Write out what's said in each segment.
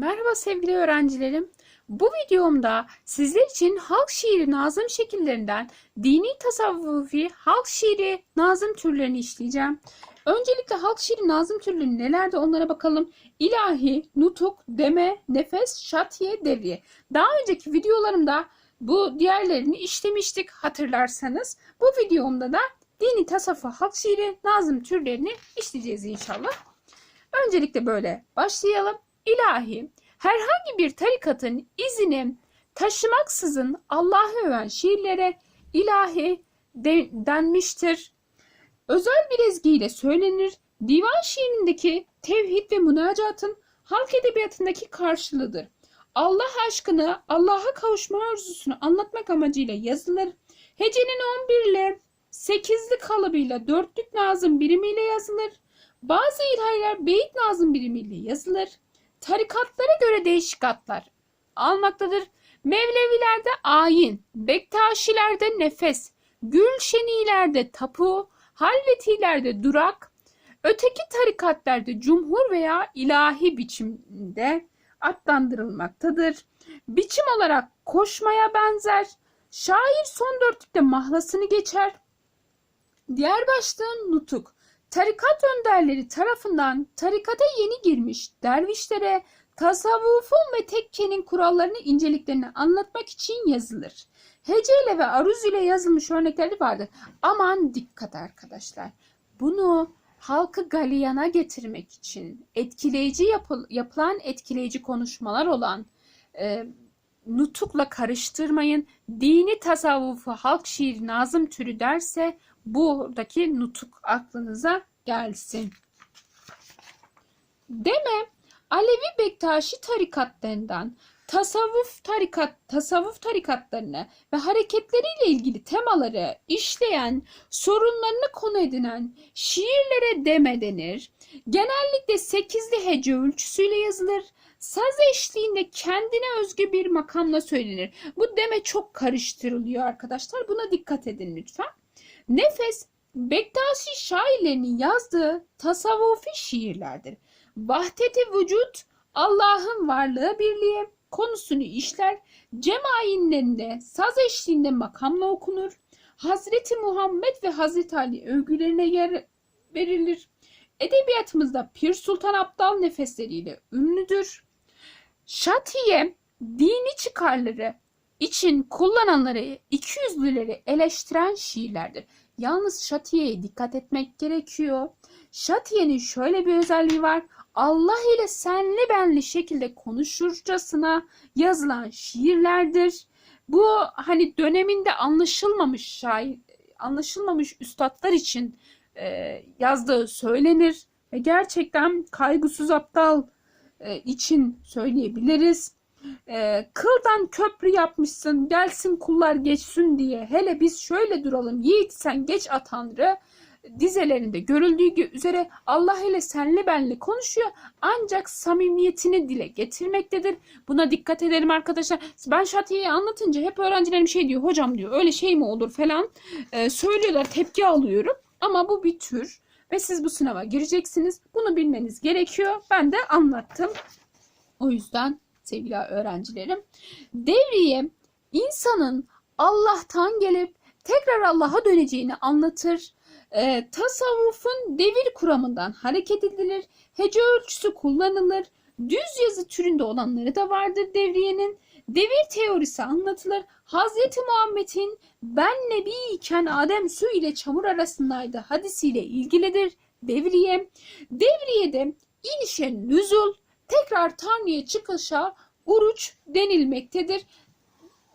Merhaba sevgili öğrencilerim. Bu videomda sizler için halk şiiri nazım şekillerinden dini tasavvufi halk şiiri nazım türlerini işleyeceğim. Öncelikle halk şiiri nazım türleri nelerde onlara bakalım. İlahi, nutuk, deme, nefes, şatiye, devriye. Daha önceki videolarımda bu diğerlerini işlemiştik hatırlarsanız. Bu videomda da dini tasavvuf halk şiiri nazım türlerini işleyeceğiz inşallah. Öncelikle böyle başlayalım. İlahi, herhangi bir tarikatın izini taşımaksızın Allah'ı öven şiirlere ilahi de- denmiştir. Özel bir ezgiyle söylenir. Divan şiirindeki tevhid ve münacatın halk edebiyatındaki karşılığıdır. Allah aşkını, Allah'a kavuşma arzusunu anlatmak amacıyla yazılır. Hecenin 11 ile 8'li kalıbıyla dörtlük nazım birimiyle yazılır. Bazı ilahiler beyit nazım birimiyle yazılır. Tarikatlara göre değişik adlar almaktadır. Mevlevilerde ayin, Bektaşilerde nefes, Gülşenilerde tapu, Halvetilerde durak, öteki tarikatlarda cumhur veya ilahi biçimde adlandırılmaktadır. Biçim olarak koşmaya benzer. Şair son dörtlükte mahlasını geçer. Diğer başlığın nutuk. Tarikat önderleri tarafından tarikata yeni girmiş dervişlere tasavvufun ve tekkenin kurallarını inceliklerini anlatmak için yazılır. Heceyle ve aruz ile yazılmış örnekleri vardır. Aman dikkat arkadaşlar. Bunu halkı galeyana getirmek için etkileyici yapıl- yapılan etkileyici konuşmalar olan e, nutukla karıştırmayın. Dini tasavvufu halk şiir nazım türü derse buradaki nutuk aklınıza gelsin. Deme Alevi Bektaşi tarikatlarından tasavvuf tarikat tasavvuf tarikatlarını ve hareketleriyle ilgili temaları işleyen, sorunlarını konu edinen şiirlere deme denir. Genellikle sekizli hece ölçüsüyle yazılır. Saz eşliğinde kendine özgü bir makamla söylenir. Bu deme çok karıştırılıyor arkadaşlar. Buna dikkat edin lütfen. Nefes Bektaşi şairlerinin yazdığı tasavvufi şiirlerdir. Vahdeti vücut Allah'ın varlığı birliği konusunu işler. Cem ayinlerinde saz eşliğinde makamla okunur. Hazreti Muhammed ve Hazreti Ali övgülerine yer verilir. Edebiyatımızda Pir Sultan Abdal nefesleriyle ünlüdür. Şatiye dini çıkarları için kullananları ikiyüzlüleri eleştiren şiirlerdir. Yalnız Şatiye'ye dikkat etmek gerekiyor. Şatiye'nin şöyle bir özelliği var. Allah ile senli benli şekilde konuşurcasına yazılan şiirlerdir. Bu hani döneminde anlaşılmamış şair, anlaşılmamış üstadlar için e, yazdığı söylenir ve gerçekten kaygısız aptal e, için söyleyebiliriz. E, kıldan köprü yapmışsın gelsin kullar geçsin diye hele biz şöyle duralım yiğit sen geç a Tanrı dizelerinde görüldüğü üzere Allah ile senli benli konuşuyor ancak samimiyetini dile getirmektedir. Buna dikkat edelim arkadaşlar. Ben Şatiye'yi anlatınca hep öğrencilerim şey diyor hocam diyor öyle şey mi olur falan e, söylüyorlar tepki alıyorum ama bu bir tür ve siz bu sınava gireceksiniz. Bunu bilmeniz gerekiyor. Ben de anlattım. O yüzden sevgili öğrencilerim devriye insanın Allah'tan gelip tekrar Allah'a döneceğini anlatır. E, tasavvufun devir kuramından hareket edilir. Hece ölçüsü kullanılır. Düz yazı türünde olanları da vardır devriyenin. Devir teorisi anlatılır. Hazreti Muhammed'in ben nebi iken Adem su ile çamur arasındaydı hadisiyle ilgilidir devriye. Devriyede inişe nüzul, tekrar Tanrı'ya çıkışa uruç denilmektedir.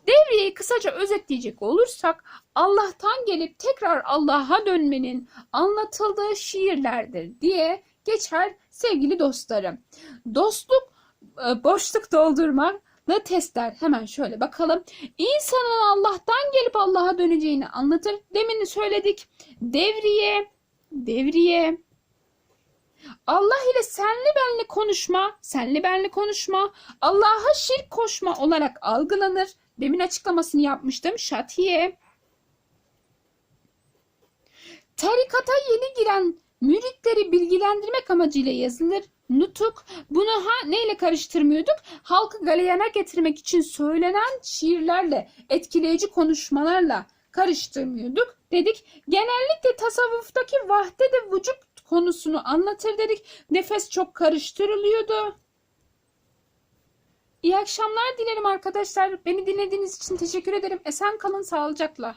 Devriyeyi kısaca özetleyecek olursak Allah'tan gelip tekrar Allah'a dönmenin anlatıldığı şiirlerdir diye geçer sevgili dostlarım. Dostluk e, boşluk doldurmakla testler. Hemen şöyle bakalım. İnsanın Allah'tan gelip Allah'a döneceğini anlatır. Demin söyledik. Devriye, devriye, Allah ile senli benli konuşma, senli benli konuşma, Allah'a şirk koşma olarak algılanır. Demin açıklamasını yapmıştım. Şatiye. Tarikata yeni giren müritleri bilgilendirmek amacıyla yazılır. nutuk. Bunu ha neyle karıştırmıyorduk? Halkı galeyana getirmek için söylenen şiirlerle, etkileyici konuşmalarla karıştırmıyorduk dedik. Genellikle tasavvuftaki vahde vücut konusunu anlatır dedik. Nefes çok karıştırılıyordu. İyi akşamlar dilerim arkadaşlar. Beni dinlediğiniz için teşekkür ederim. Esen kalın sağlıcakla.